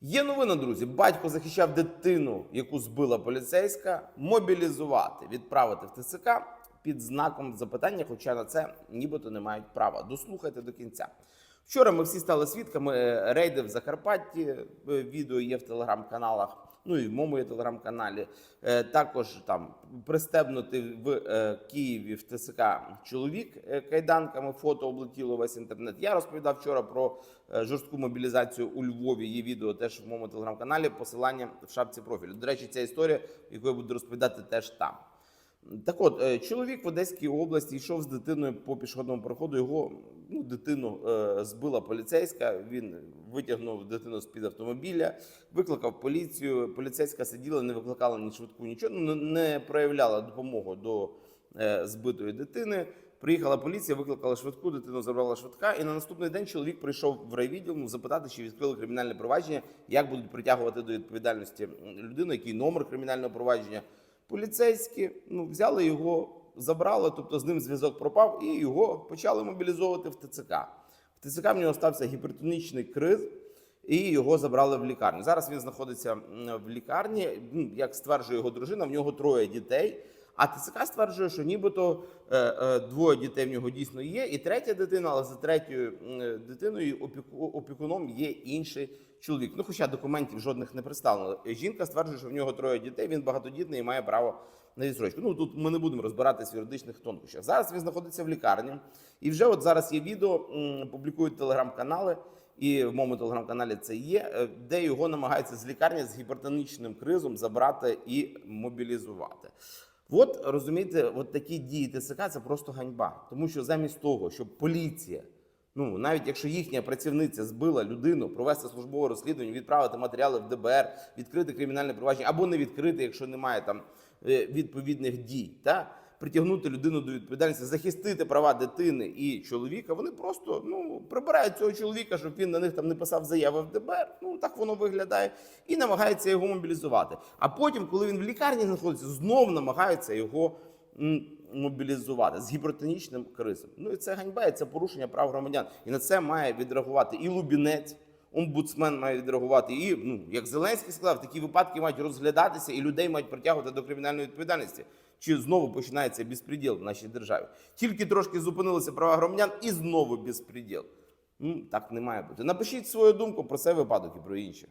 Є новина, друзі. Батько захищав дитину, яку збила поліцейська, мобілізувати, відправити в ТЦК під знаком запитання, хоча на це нібито не мають права. Дослухайте до кінця. Вчора ми всі стали свідками е, рейди в Закарпатті. Е, Відео є в телеграм-каналах. Ну і в моєму телеграм-каналі. Е, Також там пристебнути в е, Києві в ТСК чоловік е, кайданками. Фото облетіло весь інтернет. Я розповідав вчора про жорстку мобілізацію у Львові. Є відео теж в моєму телеграм-каналі. Посилання в шапці профілю. До речі, ця історія, яку я буду розповідати, теж там. Так от, е, чоловік в Одеській області йшов з дитиною по пішохідному переходу. Його ну, дитину е, збила поліцейська. Він витягнув дитину з під автомобіля, викликав поліцію. Поліцейська сиділа, не викликала ні швидку, нічого, ну, не проявляла допомогу до е, збитої дитини. Приїхала поліція, викликала швидку, дитину забрала швидка. І на наступний день чоловік прийшов в райвідділ ну, запитати, чи відкрили кримінальне провадження, як будуть притягувати до відповідальності людину, який номер кримінального провадження. Поліцейські ну, взяли його, забрали, тобто з ним зв'язок пропав, і його почали мобілізовувати в ТЦК. В ТЦК в нього стався гіпертонічний криз, і його забрали в лікарню. Зараз він знаходиться в лікарні. Як стверджує його дружина, в нього троє дітей. А ТЦК стверджує, що нібито е, е, двоє дітей в нього дійсно є, і третя дитина, але за третьою е, дитиною опіку, опікуном є інший чоловік. Ну, хоча документів жодних не представлено. Жінка стверджує, що в нього троє дітей, він багатодітний і має право на відсрочку. Ну тут ми не будемо розбиратись в юридичних тонкощах. Зараз він знаходиться в лікарні, і вже от зараз є відео, публікують телеграм-канали. І в моєму телеграм-каналі це є, де його намагаються з лікарні з гіпертонічним кризом забрати і мобілізувати. От розумієте, от такі дії ТСК це просто ганьба. Тому що замість того, щоб поліція, ну навіть якщо їхня працівниця збила людину, провести службове розслідування, відправити матеріали в ДБР, відкрити кримінальне провадження або не відкрити, якщо немає там е, відповідних дій, та притягнути людину до відповідальності, захистити права дитини і чоловіка, вони просто ну прибирають цього чоловіка, щоб він на них там не писав заяви в ДБР. Ну так воно виглядає, і намагаються його мобілізувати. А потім, коли він в лікарні знаходиться, знов намагаються його мобілізувати з гіпертонічним кризом. Ну і це ганьба, і це порушення прав громадян. І на це має відреагувати і Лубінець. Омбудсмен має відреагувати, і ну як Зеленський сказав, такі випадки мають розглядатися, і людей мають притягувати до кримінальної відповідальності. Чи знову починається безпреділ в нашій державі? Тільки трошки зупинилися права громадян, і знову безпреділ. Ну так не має бути. Напишіть свою думку про цей випадок і про інші.